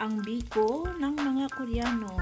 ang biko ng mga Koreano.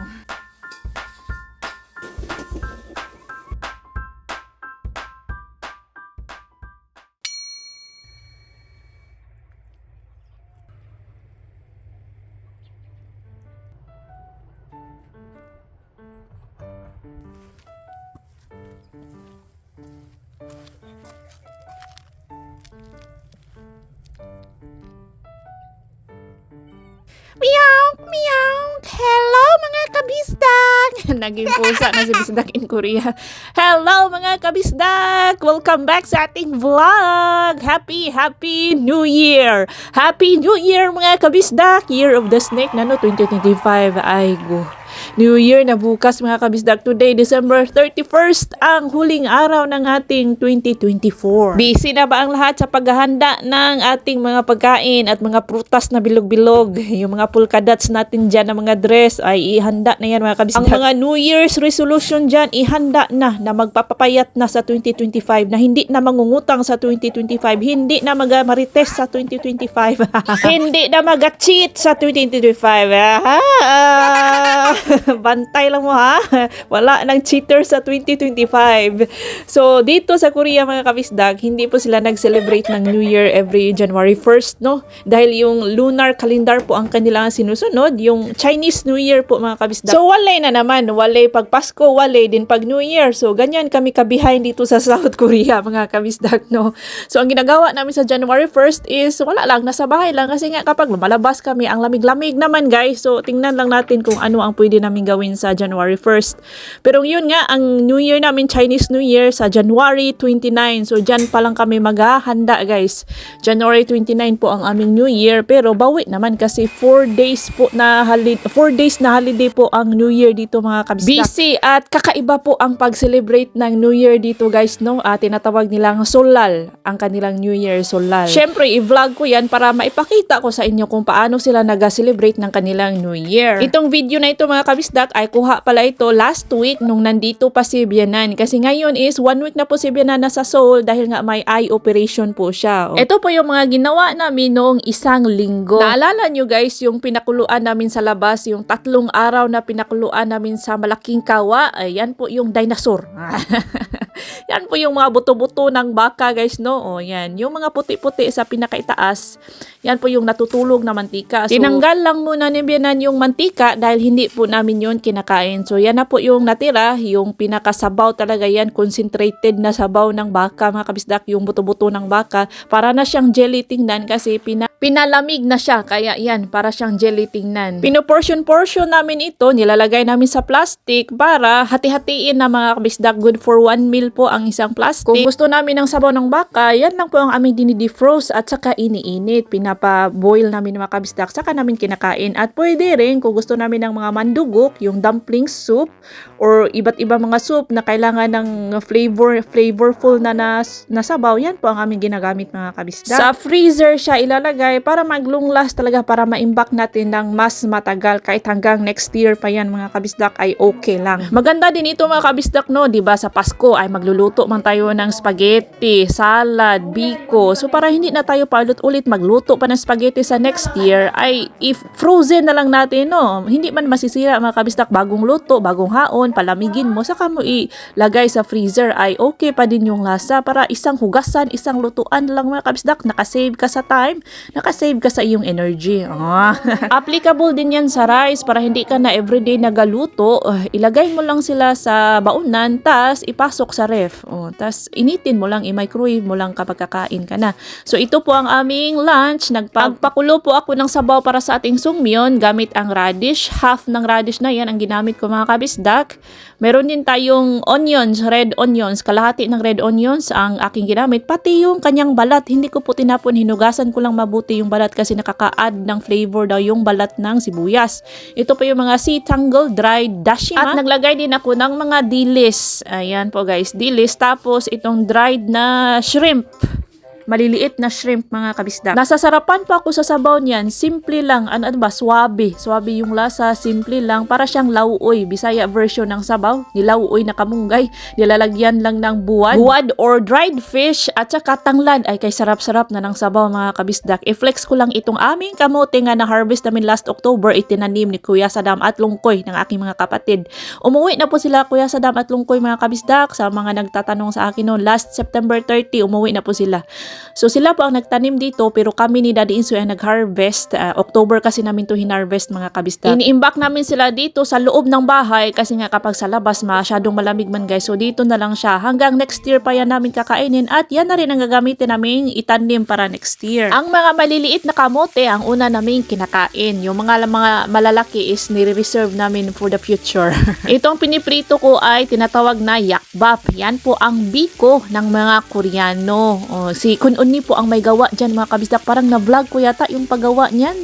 Naging pusa na si Bisdak in Korea. Hello mga kabisdak! Welcome back sa ating vlog! Happy, happy New Year! Happy New Year mga kabisdak! Year of the Snake na no, 2025. Ay, go. New Year na bukas mga kabisdak. Today, December 31st, ang huling araw ng ating 2024. Busy na ba ang lahat sa paghahanda ng ating mga pagkain at mga prutas na bilog-bilog? Yung mga polka dots natin dyan na mga dress ay ihanda na yan mga kabisdak. Ang mga New Year's resolution dyan, ihanda na na magpapapayat na sa 2025 na hindi na mangungutang sa 2025, hindi na mag-marites sa 2025, hindi na mag-cheat sa 2025. Ah, bantay lang mo ha. Wala nang cheater sa 2025. So, dito sa Korea mga kabisdag, hindi po sila nag-celebrate ng New Year every January 1st, no? Dahil yung lunar calendar po ang kanilang sinusunod, yung Chinese New Year po mga kabisdag. So, walay na naman. Walay pag Pasko, walay din pag New Year. So, ganyan kami kabihain dito sa South Korea mga kabisdag, no? So, ang ginagawa namin sa January 1st is wala lang, nasa bahay lang. Kasi nga kapag lumalabas kami, ang lamig-lamig naman guys. So, tingnan lang natin kung ano ang pwede namin gawin sa January 1st. Pero yun nga, ang New Year namin, Chinese New Year, sa January 29. So, dyan pa lang kami maghahanda guys. January 29 po ang aming New Year. Pero bawi naman kasi 4 days po na holiday, 4 days na holiday po ang New Year dito mga kabistak. Busy at kakaiba po ang pag-celebrate ng New Year dito guys, no? Ah, tinatawag nilang Solal, ang kanilang New Year Solal. Syempre, i-vlog ko yan para maipakita ko sa inyo kung paano sila nag-celebrate ng kanilang New Year. Itong video na ito mga kabisdak ay kuha pala ito last week nung nandito pa si Bianan. Kasi ngayon is one week na po si Bianan nasa Seoul dahil nga may eye operation po siya. Ito po yung mga ginawa namin noong isang linggo. Naalala nyo guys yung pinakuluan namin sa labas, yung tatlong araw na pinakuluan namin sa malaking kawa, ayan po yung dinosaur. yan po yung mga buto-buto ng baka guys no. O yan, yung mga puti-puti sa pinakaitaas, yan po yung natutulog na mantika. So, tinanggal lang muna ni Bianan yung mantika dahil hindi po namin yun kinakain. So yan na po yung natira, yung pinakasabaw talaga yan, concentrated na sabaw ng baka mga kabisdak, yung buto-buto ng baka. Para na siyang jelly tingnan kasi pina pinalamig na siya. Kaya yan, para siyang jelly tingnan. Pinoportion-portion namin ito, nilalagay namin sa plastic para hati-hatiin na mga kabisdak. Good for one meal po ang isang plastic. Kung gusto namin ng sabaw ng baka, yan lang po ang aming dinidefrost at saka iniinit. Pinapa-boil namin ng mga kabisdak, saka namin kinakain. At pwede rin kung gusto namin ng mga mandugok, yung dumpling soup, or iba't iba mga soup na kailangan ng flavor flavorful na nas, na sabaw, yan po ang aming ginagamit mga kabisdak. Sa freezer siya ilalagay para maglong last talaga para maimbak natin ng mas matagal kahit hanggang next year pa yan mga kabisdak ay okay lang. Maganda din ito mga kabisdak no, 'di ba sa Pasko ay magluluto man tayo ng spaghetti, salad, biko. So para hindi na tayo paulit-ulit magluto pa ng spaghetti sa next year ay if frozen na lang natin no. Hindi man masisira mga kabisdak bagong luto, bagong haon, palamigin mo saka mo ilagay sa freezer ay okay pa din yung lasa para isang hugasan, isang lutuan lang mga kabisdak, nakasave ka sa time, nakasave ka sa iyong energy. Ah. Applicable din yan sa rice para hindi ka na everyday nagaluto. Uh, ilagay mo lang sila sa baunan, tas ipasok sa ref. Oh, tas initin mo lang, i-microwave mo lang kapag kakain ka na. So ito po ang aming lunch. Nagpagpakulo po ako ng sabaw para sa ating sungmyon gamit ang radish. Half ng radish na yan ang ginamit ko mga kabisdak. Meron din tayong onions, red onions. Kalahati ng red onions ang aking ginamit. Pati yung kanyang balat. Hindi ko po tinapon. Hinugasan ko lang mabuti yung balat kasi nakaka-add ng flavor daw yung balat ng sibuyas. Ito po yung mga sea tangle dried dashima. At naglagay din ako ng mga dilis. Ayan po guys, dilis. Tapos itong dried na shrimp maliliit na shrimp mga kabisdak. Nasasarapan po ako sa sabaw niyan. Simple lang, ano, ano ba, swabe. Swabe yung lasa, simple lang. Para siyang lauoy, Bisaya version ng sabaw. Nilauoy na kamunggay. Nilalagyan lang ng buwad. Buwad or dried fish at saka tanglad. Ay kay sarap-sarap na ng sabaw mga kabisdak. I-flex ko lang itong aming kamote nga na-harvest namin last October. Itinanim ni Kuya Sadam at Lungkoy ng aking mga kapatid. Umuwi na po sila Kuya Sadam at Lungkoy mga kabisdak. Sa mga nagtatanong sa akin noon, last September 30, umuwi na po sila. So sila po ang nagtanim dito pero kami ni Daddy Insoy ang nag-harvest. Ah, October kasi namin to hinarvest mga kabisdak. Ini-imbak namin sila dito sa loob ng bahay kasi nga kapag sa labas masyadong malamig man guys. So dito na lang siya. Hanggang next year pa yan namin kakainin at yan na rin ang gagamitin namin itanim para next year. Ang mga maliliit na kamote ang una namin kinakain. Yung mga mga malalaki is nire-reserve namin for the future. Itong piniprito ko ay tinatawag na yakbap. Yan po ang biko ng mga Koreano. O, si Kun Unni po ang may gawa dyan mga kabisdak. Parang na-vlog ko yata yung paggawa niyan.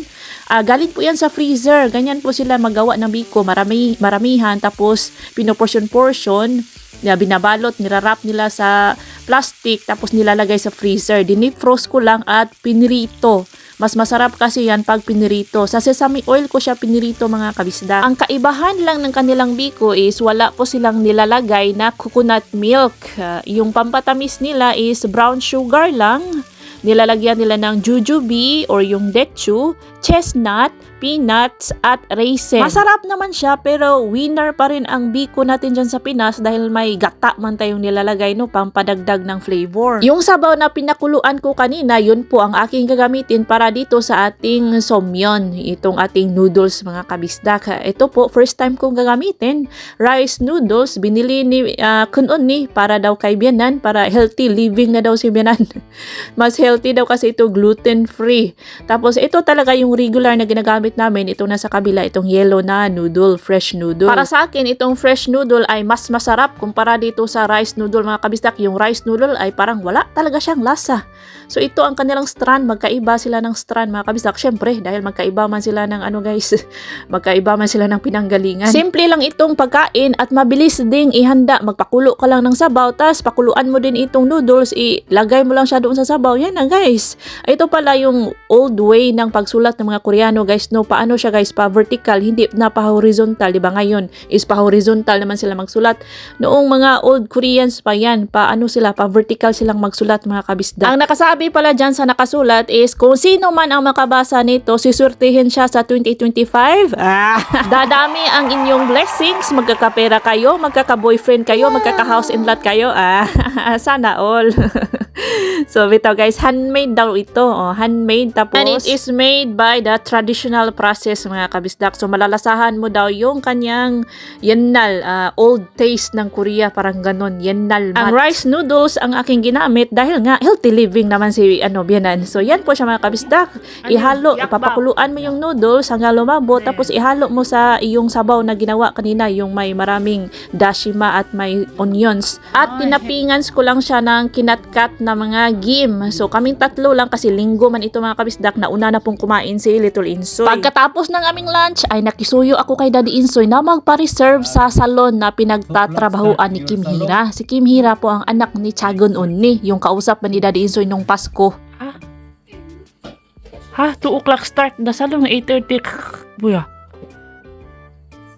Ah, galing po yan sa freezer. Ganyan po sila magawa ng biko. Marami, maramihan. Tapos, pinoportion-portion. Na binabalot, nirarap nila sa plastic. Tapos, nilalagay sa freezer. Dinifrost ko lang at pinirito. Mas masarap kasi yan pag pinirito. Sa sesame oil ko siya pinirito mga kabisda. Ang kaibahan lang ng kanilang biko is wala po silang nilalagay na coconut milk. Ah, yung pampatamis nila is brown sugar lang. Nilalagyan nila ng jujube or yung dechu, chestnut, peanuts, at raisin. Masarap naman siya pero winner pa rin ang biko natin dyan sa Pinas dahil may gata man tayong nilalagay no, pampadagdag ng flavor. Yung sabaw na pinakuluan ko kanina, yun po ang aking gagamitin para dito sa ating somyon, itong ating noodles mga kabisdak. Ito po, first time kong gagamitin. Rice noodles, binili ni uh, Kunon ni para daw kay Bianan, para healthy living na daw si Bianan. Mas healthy daw kasi ito gluten-free. Tapos ito talaga yung regular na ginagamit namin. Ito na sa kabila, itong yellow na noodle, fresh noodle. Para sa akin, itong fresh noodle ay mas masarap kumpara dito sa rice noodle mga kabistak. Yung rice noodle ay parang wala talaga siyang lasa. So ito ang kanilang strand, magkaiba sila ng strand mga kabistak. Syempre, dahil magkaiba man sila ng ano guys, magkaiba man sila ng pinanggalingan. Simple lang itong pagkain at mabilis ding ihanda. Magpakulo ka lang ng sabaw, tas pakuluan mo din itong noodles, ilagay mo lang siya doon sa sabaw. Yan na guys. Ito pala yung old way ng pagsulat ng mga Koreano guys. No, paano siya guys? Pa vertical, hindi na pa horizontal. Di ba ngayon is pa horizontal naman sila magsulat. Noong mga old Koreans pa yan, pa ano sila, pa vertical silang magsulat mga kabisda. Ang nakasabi pala dyan sa nakasulat is kung sino man ang makabasa nito, sisurtihin siya sa 2025. Ah, dadami ang inyong blessings, magkakapera kayo, magkaka-boyfriend kayo, magkaka-house and lot kayo. Ah, sana all. so, bitaw guys, handmade daw ito. Oh, handmade tapos. And it is made by the traditional process mga kabisdak. So, malalasahan mo daw yung kanyang yennal, ah, old taste ng Korea. Parang ganon, yennal mat. Ang rice noodles ang aking ginamit dahil nga healthy living naman si ano, Bianan. So, yan po siya mga kabisdak. Ihalo, ipapakuluan mo yung noodles hanggang lumabo. Tapos, ihalo mo sa iyong sabaw na ginawa kanina, yung may maraming dashima at may onions. At pinapingans ko lang siya ng kinatkat na mga gim. So kaming tatlo lang kasi linggo man ito mga kabisdak na una na pong kumain si Little Insoy. Pagkatapos ng aming lunch ay nakisuyo ako kay Daddy Insoy na magpa-reserve sa salon na pinagtatrabahoan ni Kim Hira. Si Kim Hira po ang anak ni Chagon Unni, yung kausap ni Daddy Insoy nung Pasko. Ha? Ha? 2 o'clock start. Nasalong 8.30. Buya.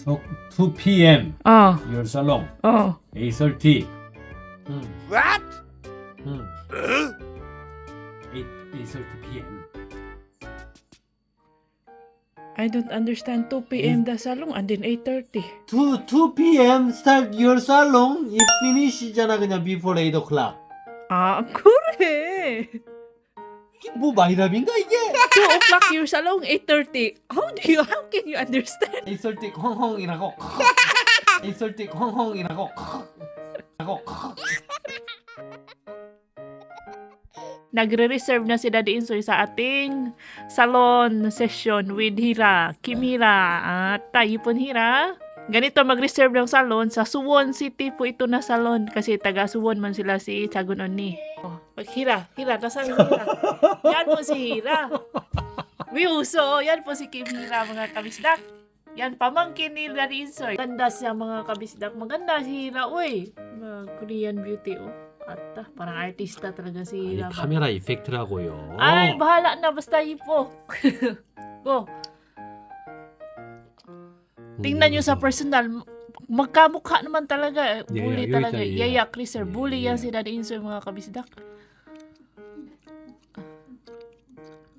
So, 2 p.m. Oh. Your salon. Oh. 8.30. Hmm. What? Hmm. Uh? 8.30 p.m. I don't understand 2 p.m. the salon and then 8.30. 2, 2 p.m. start your salon. It finishes 그냥 before 8 o'clock. 아, 그래. 이게 뭐 마이랍인가 이게? 2 o'clock your salon, 8.30. How do you, how can you understand? 8:30 헝헝이라고. 8:30 헝헝이라고. 하고. Nagre-reserve na si Daddy Insoy sa ating salon session with Hira, Kim Hira, at tayo po Hira. Ganito mag-reserve ng salon sa Suwon City po ito na salon kasi taga Suwon man sila si Chagun Onni. Oh, Hira, Hira, nasaan yung Hira? Yan po si Hira. Wiuso, yan po si Kim Hira mga kabisdak. Yan, pamangkin ni Daddy Insoy. Ganda siya mga kabisdak. Maganda si Hira, uy. Mga Korean beauty, oh. At ah, parang artista talaga si 아니, Laban. 카메라 이펙트라고요. Ay, bahala na. Basta ipo. Go. Tingnan nyo sa personal. Magkamukha naman talaga. Yeah, Bully yeah, talaga. yun Yeah, yeah, Chris, sir. Yeah, Bully yeah. yan si Daddy Insoy, mga kabisdak.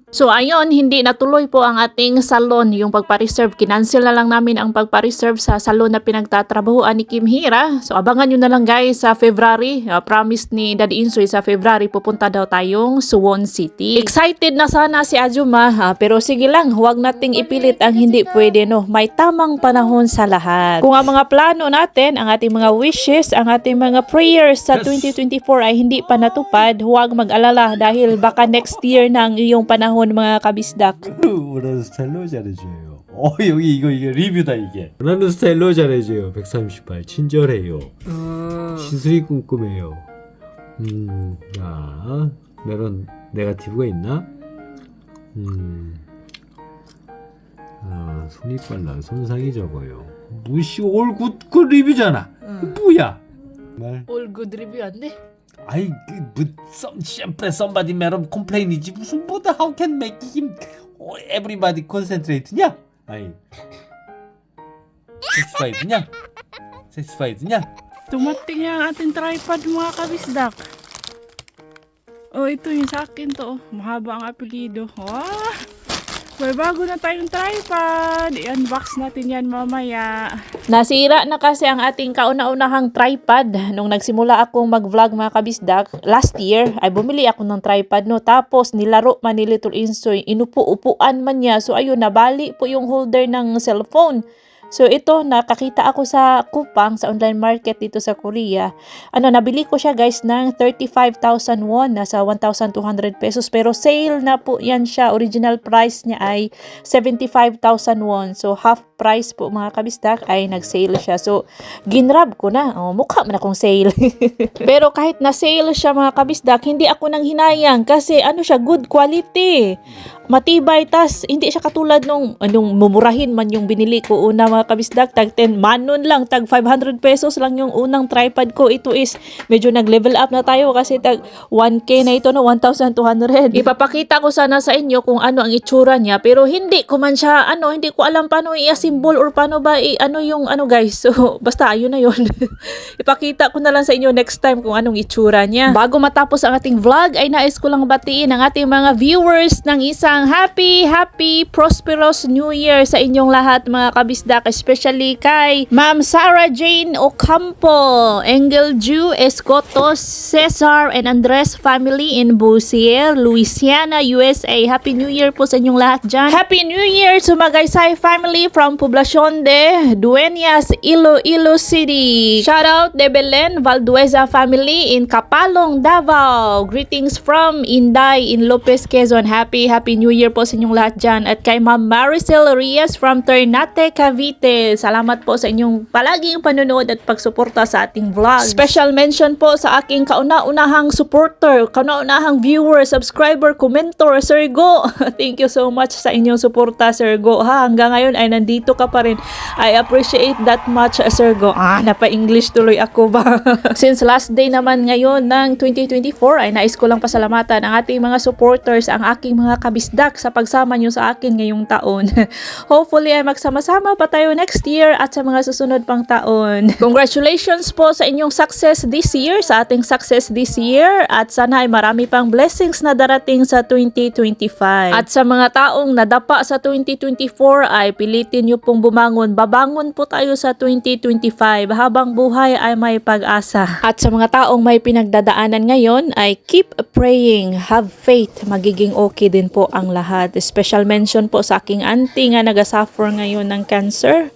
So ayun, hindi natuloy po ang ating salon, yung pagpa-reserve. Kinancel na lang namin ang pagpa-reserve sa salon na pinagtatrabahoan ni Kim Hira. So abangan nyo na lang guys sa February. Uh, promise ni Daddy Insoy sa February pupunta daw tayong Suwon City. Excited na sana si Ajuma ha? pero sige lang, huwag nating ipilit ang hindi pwede no. May tamang panahon sa lahat. Kung ang mga plano natin, ang ating mga wishes, ang ating mga prayers sa Yes. 2024 ay hindi pa natupad, huwag mag-alala dahil baka next year na ang iyong panahon mga kabisdak. 원하는 스타일로 잘해줘요. 어 여기 이거 이게 리뷰다 이게. 원하는 스타일로 잘해줘요. 138 친절해요. 시술이 꼼꼼해요. 음, 야, 메론 네가티브가 있나? 음, 아, 손이 빨라, 손상이 적어요. 무시 올굿 굿 리뷰잖아. 뭐야? 말. All good review ande. 아이 그뭐썸 샴푸 somebody 메론 컴플레인이지 무슨 뭐다 how can make him oh, everybody concentrate냐? 아이 satisfied냐? satisfied냐? Tumating yung ating tripod mga kabisdak. Oh, ito yung sa akin to. oh. Mahaba ang apelido. Wow! May bago na tayong tripod. I-unbox natin yan mamaya. Nasira na kasi ang ating kauna-unahang tripod. Nung nagsimula akong mag-vlog mga kabisdak, last year, ay bumili ako ng tripod no. Tapos nilaro man ni Little Insoy. Inupo-upuan man niya. So ayun, nabali po yung holder ng cellphone. So ito, nakakita ako sa Kupang, sa online market dito sa Korea. Ano, nabili ko siya guys ng 35,000 won, nasa 1,200 pesos. Pero sale na po yan siya. Original price niya ay 75,000 won. So half price po mga kabistak ay nag-sale siya. So ginrab ko na. Oh, mukha man akong sale. Pero kahit na sale siya mga kabisdak, hindi ako nang hinayang kasi ano siya, good quality matibay tas hindi siya katulad nung anong mumurahin man yung binili ko una mga kabisdak tag 10 manon lang tag 500 pesos lang yung unang tripod ko. Ito is medyo nag level up na tayo kasi tag 1k na ito no? 1,200 ipapakita ko sana sa inyo kung ano ang itsura niya pero hindi ko man siya ano hindi ko alam paano i-assemble or paano ba i ano yung ano guys so basta ayun na yun. Ipakita ko na lang sa inyo next time kung anong itsura niya. Bago matapos ang ating vlog ay nais ko lang batiin ang ating mga viewers ng isang happy, happy, prosperous New Year sa inyong lahat mga kabisdak, especially kay Ma'am Sarah Jane Ocampo, Engel Ju Escotos, Cesar and Andres family in Busier, Louisiana, USA. Happy New Year po sa inyong lahat dyan. Happy New Year to Magaysay family from Poblacion de Dueñas, Iloilo City. Shout out de Belen Valdueza family in Kapalong, Davao. Greetings from Inday in Lopez, Quezon. Happy, happy New Year po sa inyong lahat dyan. At kay Ma'am Maricel Rias from Ternate, Cavite. Salamat po sa inyong palaging panonood at pagsuporta sa ating vlog. Special mention po sa aking kauna-unahang supporter, kauna-unahang viewer, subscriber, commentor, Sir Go. Thank you so much sa inyong suporta, Sir Go. Ha, hanggang ngayon ay nandito ka pa rin. I appreciate that much, Sir Go. Ah, napa-English tuloy ako ba? Since last day naman ngayon ng 2024 ay nais ko lang pasalamatan ang ating mga supporters, ang aking mga kabisdak sa pagsama nyo sa akin ngayong taon. Hopefully ay magsama-sama pa tayo next year at sa mga susunod pang taon. Congratulations po sa inyong success this year, sa ating success this year at sana ay marami pang blessings na darating sa 2025. At sa mga taong nadapa sa 2024 ay pilitin nyo pong bumangon. Babangon po tayo sa 2025 habang buhay ay may pag-asa. At sa mga taong may pinagdadaanan ngayon ay keep praying, have faith, magiging okay din po ang lahat. Special mention po sa aking auntie nga nagasuffer ngayon ng cancer. Yeah.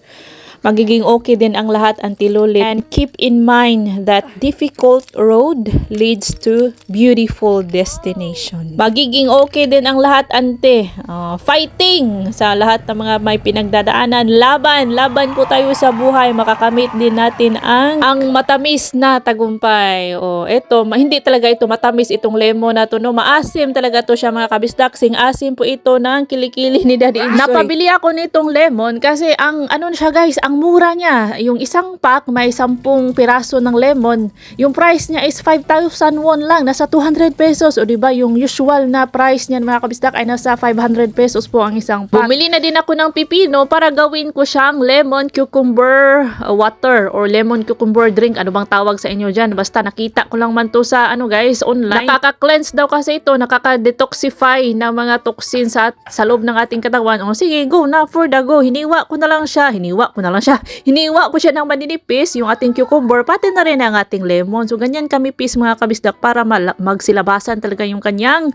Magiging okay din ang lahat, Auntie Lulit. And keep in mind that difficult road leads to beautiful destination. Magiging okay din ang lahat, Ante. Ah, fighting sa lahat ng mga may pinagdadaanan. Laban, laban po tayo sa buhay. Makakamit din natin ang ang matamis na tagumpay. Oh, eto, hindi talaga ito matamis itong lemon na to, no. Maasim talaga to siya mga kabisdak. Sing asim po ito ng kilikili ni Daddy Insoy. Napabili ako nitong lemon kasi ang ano siya guys, ang ang mura niya. Yung isang pack may 10 piraso ng lemon. Yung price niya is 5,000 won lang. Nasa 200 pesos. O diba yung usual na price niyan mga kabisdak ay nasa 500 pesos po ang isang pack. Bumili na din ako ng pipino para gawin ko siyang lemon cucumber water or lemon cucumber drink. Ano bang tawag sa inyo dyan? Basta nakita ko lang man to sa ano guys online. Nakaka-cleanse daw kasi ito. Nakaka-detoxify ng mga toxin sa, sa loob ng ating katawan. O sige, go na for the go. Hiniwa ko na lang siya. Hiniwa ko na lang siya. Hiniwa ko siya ng maninipis, yung ating cucumber, pati na rin ang ating lemon. So, ganyan kami pis mga kabisdak para magsilabasan talaga yung kanyang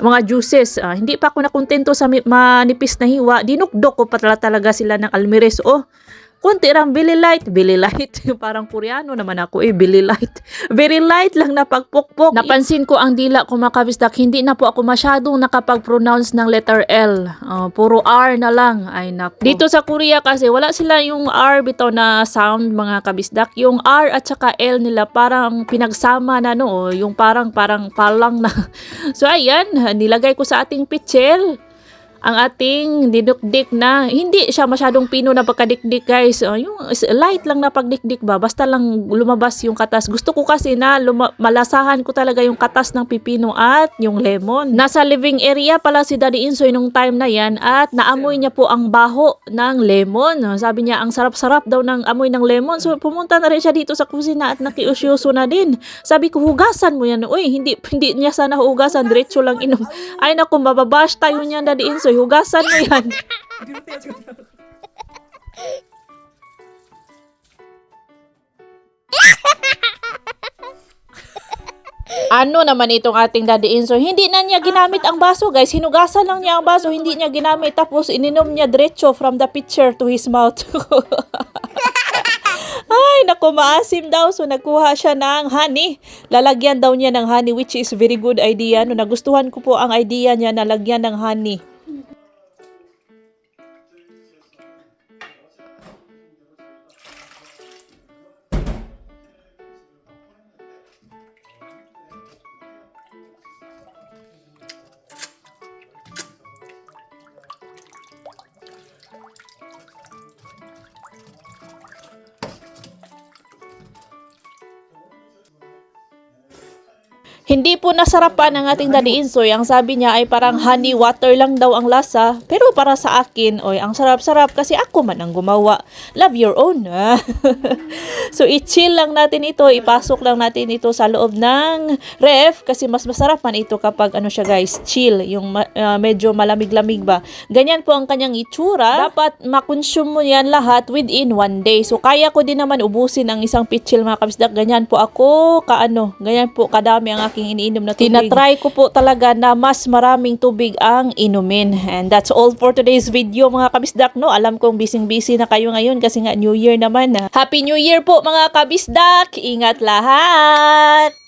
mga juices. Ah, hindi pa ako nakontento sa manipis na hiwa. Dinukdok ko pa tala- talaga sila ng almires. Oh, konti lang, Billy Light, Billy Light. Parang Koreano naman ako eh, Billy Light. Very light lang na pagpukpok. Napansin ko ang dila ko mga kabisdak, hindi na po ako masyadong nakapag-pronounce ng letter L. Oh, puro R na lang. Ay naku. Dito sa Korea kasi wala sila yung R bitaw na sound mga kabisdak. Yung R at saka L nila parang pinagsama na no, oh, yung parang parang palang na. so ayan, nilagay ko sa ating pichel ang ating dinukdik na hindi siya masyadong pino na pagkadikdik guys. Oh, yung light lang na pagdikdik ba? Basta lang lumabas yung katas. Gusto ko kasi na malasahan ko talaga yung katas ng pipino at yung lemon. Nasa living area pala si Daddy Insoy nung time na yan at naamoy niya po ang baho ng lemon. Sabi niya ang sarap-sarap daw ng amoy ng lemon. So pumunta na rin siya dito sa kusina at nakiusyoso na din. Sabi ko hugasan mo yan. Uy, hindi, hindi niya sana hugasan. Diretso lang inom. Ay naku, mababash tayo niyan Daddy Insoy. Hugasan mo yan. Ano naman itong ating Daddy Insoy? Hindi na niya ginamit ang baso, guys. Hinugasan lang niya ang baso, hindi niya ginamit. Tapos ininom niya diretso from the pitcher to his mouth. Ay, naku, maasim daw. So, nagkuha siya ng honey. Lalagyan daw niya ng honey, which is very good idea. No, nagustuhan ko po ang idea niya na lagyan ng honey. Hindi po nasarapan ng ating Daddy Insoy. Ang sabi niya ay parang honey water lang daw ang lasa. Pero para sa akin, oy, ang sarap-sarap kasi ako man ang gumawa. Love your own. so, i-chill lang natin ito. Ipasok lang natin ito sa loob ng ref kasi mas masarap man ito kapag ano siya guys, chill. Yung ah, medyo malamig-lamig ba. Ganyan po ang kanyang itsura. Dapat makonsume mo yan lahat within one day. So, kaya ko din naman ubusin ang isang pitchil mga kabisdak. Ganyan po ako, kaano, ganyan po kadami ang aking iniinom na tubig. Tinatry ko po talaga na mas maraming tubig ang inumin. And that's all for today's video mga kabisdak. No? Alam kong busy-busy na kayo ngayon kasi nga New Year naman. ah. Happy New Year mga kabisdak! Ingat lahat!